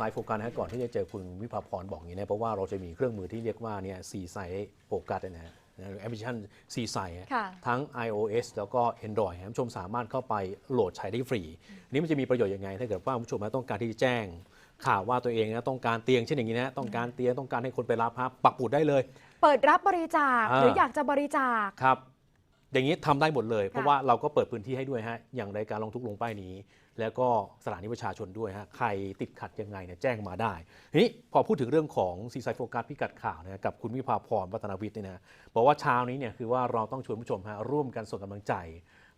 สายโฟกัสนะฮะก่อนที่จะเจอคุณวิภาพรบอกอย่างนี้นะเพราะว่าเราจะมีเครื่องมือที่เรียกว่าเนี่ยซีไซโฟกัสนะฮะแอปพลิเคชันซีไซค่ะทั้ง iOS แล้วก็ Android ท่านผู้ชมสามารถเข้าไปโหลดใช้ได้ฟรี นี่มันจะมีประโยชน์ยังไง ถ้าเกิดว่าคุณผู้ชมนะต้องการที่จะแจ้งข่าวว่าตัวเองนะต้องการเตียงเช่นอย่างนี้นะต้องการเตียงต้องการให้คนไปรับครับปักปุดได้เลย เปิดรับบริจาคอ่าหรืออยากจะบริจาคครับ อย่างนี้ทำได้หมดเลย เพราะค่ะว่าเราก็เปิดพื้นที่ให้ด้วยฮะอย่างรายการลงทุกลงป้ายนี้ แล้วก็สถานีประชาชนด้วยฮะใครติดขัดยังไงเนี่ยแจ้งมาได้ทีนี้พอพูดถึงเรื่องของซีไซโฟกัสพิกัดข่าวนะกับคุณวิภาพรวัฒนวิทย์เนี่ยนะบอกว่าเช้านี้เนี่ยคือว่าเราต้องชวนผู้ชมฮะร่วมกันส่งกำลังใจ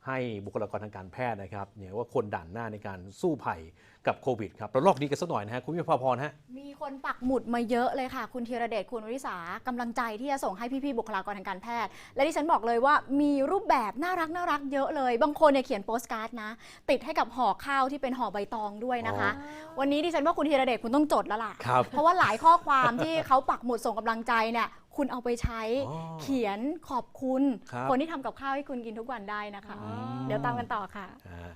ให้บุคลากรทางการแพทย์นะครับเนี่ยว่าคนด่านหน้าในการสู้ภัยกับโควิดครับเราลอกนี้กันสักหน่อยนะฮะคุณวิภาพรฮะมีคนปักหมุดมาเยอะเลยค่ะ คุณธีรเดชคุณวริษากำลังใจที่จะส่งให้พี่ๆบุคลากรทางการแพทย์ และที่ฉันบอกเลยว่ามีรูปแบบน่ารักน่ารักเยอะเลย บางคนเนี่ยเขียนโปสการ์ดนะ ติดให้กับห่อข้าวที่เป็นห่อใบตองด้วยนะคะ วันนี้ดิฉันว่าคุณธีรเดชคุณต้องจดแล้วล่ะครับเพราะว่าหลายข้อความที่เขาปักหมุดส่งกำลังใจเนี่ย คุณเอาไปใช้อ๋อเขียนขอบคุณครับคนที่ทำกับข้าวให้คุณกินทุกวันได้นะคะอืมเดี๋ยวตามกันต่อค่ะ อ่า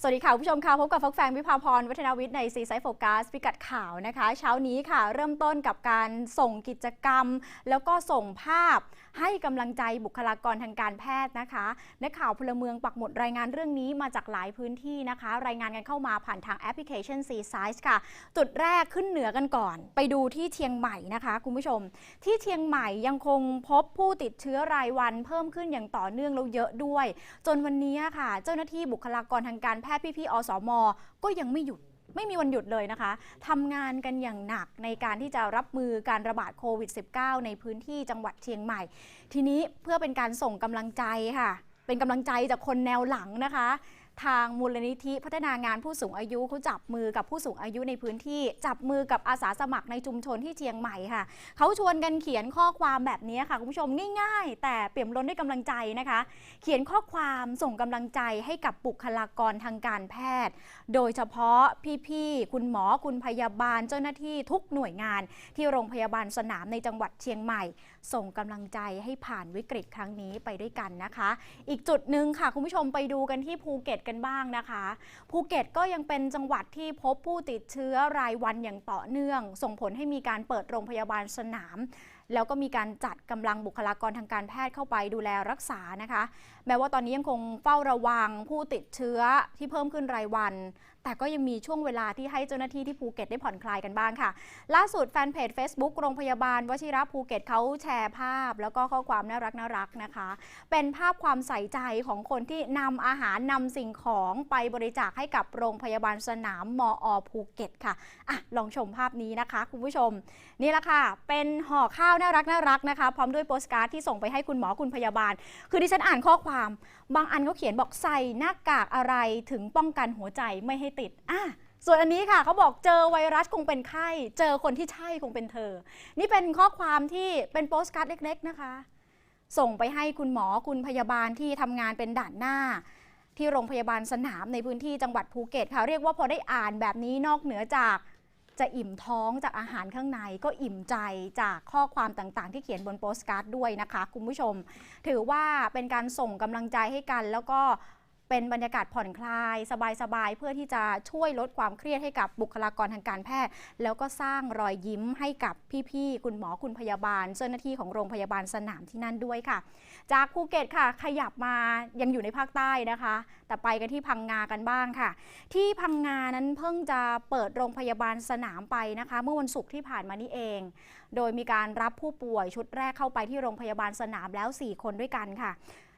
สวัสดีค่ะคุณผู้ชมค่ะ พบกับฟักแฟงวิภาพร วัฒนาวิทย์ในซีไซโฟกัสพิกัดข่าวนะคะ เช้านี้ค่ะ เริ่มต้นกับการส่งกิจกรรม แล้วก็ส่งภาพให้กำลังใจบุคลากรทางการแพทย์นะคะนักข่าวพลเมืองปักหมุดรายงานเรื่องนี้มาจากหลายพื้นที่นะคะ รายงานกันเข้ามาผ่านทางแอปพลิเคชัน C Size ค่ะ จุดแรกขึ้นเหนือกันก่อน ไปดูที่เชียงใหม่นะคะคุณผู้ชม ที่เชียงใหม่ยังคงพบผู้ติดเชื้อรายวัน เพิ่มขึ้นอย่างต่อเนื่องแล้วเยอะด้วย จนวันนี้ค่ะ เจ้าหน้าที่บุคลากรทางการแพพทย์พี่ๆอสมก็ยังไม่หยุดไม่มีวันหยุดเลยนะคะทำงานกันอย่างหนักในการที่จะรับมือการระบาดโควิด -19 ในพื้นที่จังหวัดเชียงใหม่ ทีนี้เพื่อเป็นการส่งกำลังใจค่ะ เป็นกำลังใจจากคนแนวหลังนะคะ ทางมูลนิธิพัฒนางานผู้สูงอายุเขาจับมือกับผู้สูงอายุในพื้นที่ จับมือกับอาสาสมัครในชุมชนที่เชียงใหม่ค่ะเขาชวนกันเขียนข้อความแบบนี้ค่ะคุณผู้ชมง่าย ๆ แต่เปี่ยมล้นด้วยกำลังใจนะคะ เขียนข้อความส่งกำลังใจให้กับบุคลากรทางการแพทย์ โดยเฉพาะพี่ๆคุณหมอคุณพยาบาลเจ้าหน้าที่ทุกหน่วยงาน ที่โรงพยาบาลสนามในจังหวัดเชียงใหม่ ส่งกำลังใจให้ผ่านวิกฤตครั้งนี้ไปด้วยกันนะคะ อีกจุดหนึ่งค่ะคุณผู้ชมไปดูกันที่ภูเก็ตกันบ้างนะคะ ภูเก็ตก็ยังเป็นจังหวัดที่พบผู้ติดเชื้อรายวันอย่างต่อเนื่อง ส่งผลให้มีการเปิดโรงพยาบาลสนาม แล้วก็มีการจัดกำลังบุคลากรทางการแพทย์เข้าไปดูแลรักษานะคะ แม้ว่าตอนนี้ยังคงเฝ้าระวังผู้ติดเชื้อที่เพิ่มขึ้นรายวัน แต่ก็ยังมีช่วงเวลาที่ให้เจ้าหน้าที่ที่ภูเก็ตได้ผ่อนคลายกันบ้างค่ะ ล่าสุดแฟนเพจ Facebook โรงพยาบาลวชิระภูเก็ตเขาแชร์ภาพ แล้วก็ข้อความน่ารักน่ารักนะคะ เป็นภาพความใส่ใจของคนที่นำอาหารนำสิ่งของไปบริจาคให้กับโรงพยาบาลสนามมอภูเก็ตค่ะอะลองชมภาพนี้นะคะ คุณผู้ชมนี่แหละค่ะ เป็นห่อข้าวน่ารักน่ารักนะคะ พร้อมด้วยโปสการ์ดที่ส่งไปให้คุณหมอคุณพยาบาล คือดิฉันอ่านข้อความ บางอันเขาเขียนบอกใส่หน้ากากอะไรถึงป้องกันหัวใจไม่ให้ติดอะส่วนอันนี้ค่ะเขาบอกเจอไวรัสคงเป็นไข้ เจอคนที่ใช่คงเป็นเธอ นี่เป็นข้อความที่เป็นโปสการ์ดเล็ก ๆนะคะ ส่งไปให้คุณหมอคุณพยาบาลที่ทำงานเป็นด่านหน้า ที่โรงพยาบาลสนามในพื้นที่จังหวัดภูเก็ตค่ะ เรียกว่าพอได้อ่านแบบนี้นอกเหนือจาก จะอิ่มท้องจากอาหารข้างในก็อิ่มใจจากข้อความต่างๆ ที่เขียนบนโปสการ์ดด้วยนะคะ คุณผู้ชม ถือว่าเป็นการส่งกำลังใจให้กัน แล้วก็ เป็นบรรยากาศผ่อนคลาย สบายๆ เพื่อที่จะช่วยลดความเครียดให้กับบุคลากรทางการแพทย์ แล้วก็สร้างรอยยิ้มให้กับพี่ๆ คุณหมอคุณพยาบาล เจ้าหน้าที่ของโรงพยาบาลสนามที่นั่นด้วยค่ะ จากภูเก็ตค่ะ ขยับมายังอยู่ในภาคใต้นะคะ แต่ไปกันที่พังงากันบ้างค่ะ ที่พังงานั้นเพิ่งจะเปิดโรงพยาบาลสนามไปนะคะ เมื่อวันศุกร์ที่ผ่านมานี่เอง โดยมีการรับผู้ป่วยชุดแรกเข้าไปที่โรงพยาบาลสนามแล้ว 4 คนด้วยกันค่ะ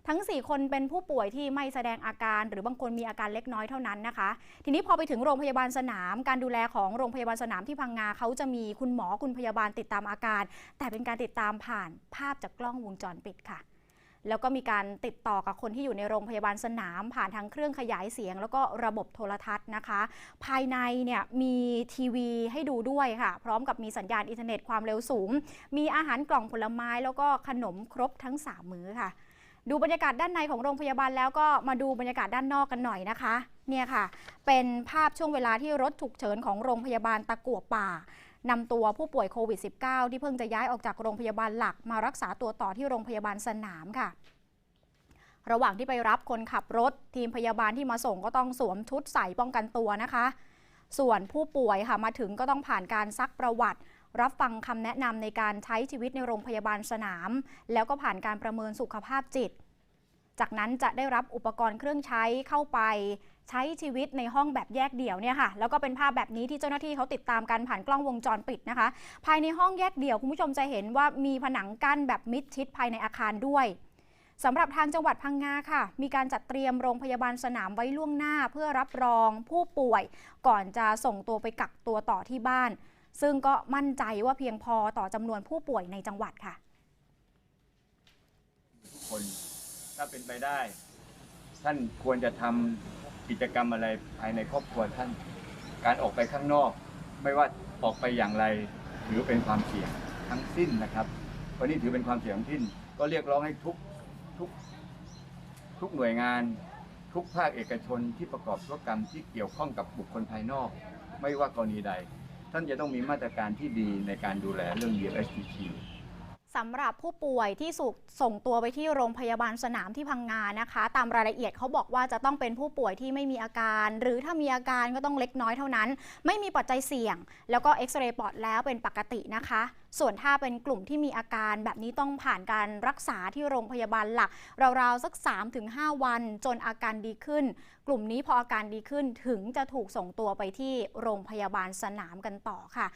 ทั้ง 4 คนเป็นผู้ป่วยที่ไม่แสดงอาการ หรือบางคนมีอาการเล็กน้อยเท่านั้นนะคะ ทีนี้พอไปถึงโรงพยาบาลสนาม การดูแลของโรงพยาบาลสนามที่พังงาเขาจะมีคุณหมอคุณพยาบาลติดตามอาการ แต่เป็นการติดตามผ่านภาพจากกล้องวงจรปิดค่ะ แล้วก็มีการติดต่อกับคนที่อยู่ในโรงพยาบาลสนาม ผ่านทางเครื่องขยายเสียง แล้วก็ระบบโทรทัศน์นะคะ ภายในเนี่ยมีทีวีให้ดูด้วยค่ะ พร้อมกับมีสัญญาณอินเทอร์เน็ตความเร็วสูง มีอาหารกล่องผลไม้ แล้วก็ขนมครบทั้ง 3 มื้อค่ะ ดูบรรยากาศด้านในของโรงพยาบาลแล้วก็มาดูบรรยากาศด้านนอกกันหน่อยนะคะ เนี่ยค่ะ เป็นภาพช่วงเวลาที่รถฉุกเฉินของโรงพยาบาลตะกั่วป่านำตัวผู้ป่วยโควิด -19 ที่เพิ่งจะย้ายออกจากโรงพยาบาลหลักมารักษาตัวต่อที่โรงพยาบาลสนามค่ะ ระหว่างที่ไปรับคนขับรถทีมพยาบาลที่มาส่งก็ต้องสวมชุดใส่ป้องกันตัวนะคะ ส่วนผู้ป่วยค่ะมาถึงก็ต้องผ่านการซักประวัติ รับฟังคำแนะนำในการใช้ชีวิตในโรงพยาบาลสนาม แล้วก็ผ่านการประเมินสุขภาพจิต จากนั้นจะได้รับอุปกรณ์เครื่องใช้เข้าไปใช้ชีวิตในห้องแบบแยกเดี่ยวเนี่ยค่ะ แล้วก็เป็นภาพแบบนี้ที่เจ้าหน้าที่เขาติดตามกันผ่านกล้องวงจรปิดนะคะ ภายในห้องแยกเดี่ยวคุณผู้ชมจะเห็นว่ามีผนังกั้นแบบมิดชิดภายในอาคารด้วยสำหรับทางจังหวัดพังงาค่ะ มีการจัดเตรียมโรงพยาบาลสนามไว้ล่วงหน้า เพื่อรับรองผู้ป่วย ก่อนจะส่งตัวไปกักตัวต่อที่บ้าน ซึ่งก็มั่นใจว่าเพียงพอต่อจำนวนผู้ป่วยในจังหวัดค่ะทุกคนถ้าเป็นไปได้ ท่านควรจะทำกิจกรรมอะไรภายในครอบครัวท่าน การออกไปข้างนอก ไม่ว่าออกไปอย่างไรถือเป็นความเสี่ยงทั้งสิ้นนะครับวันนี้ถือเป็นความเสี่ยงทั้งสิ้น ก็เรียกร้องให้ทุกทุกทุกหน่วยงาน ทุกภาคเอกชนที่ประกอบธุรกรรมที่เกี่ยวข้องกับบุคคลภายนอก ไม่ว่ากรณีใด ท่านจะต้องมีมาตรการที่ดีในการดูแลเรื่อง u s d t สำหรับผู้ป่วยที่สุกส่งตัวไปที่โรงพยาบาลสนามที่พังงานะคะ ตามรายละเอียดเขาบอกว่าจะต้องเป็นผู้ป่วยที่ไม่มีอาการ หรือถ้ามีอาการก็ต้องเล็กน้อยเท่านั้น ไม่มีปัจจัยเสี่ยง แล้วก็เอ็กซเรย์ปอดแล้วเป็นปกตินะคะ ส่วนถ้าเป็นกลุ่มที่มีอาการแบบนี้ต้องผ่านการรักษาที่โรงพยาบาลหลัก ราวๆสัก 3-5 วัน จนอาการดีขึ้น กลุ่มนี้พออาการดีขึ้นถึงจะถูกส่งตัวไปที่โรงพยาบาลสนามกันต่อค่ะ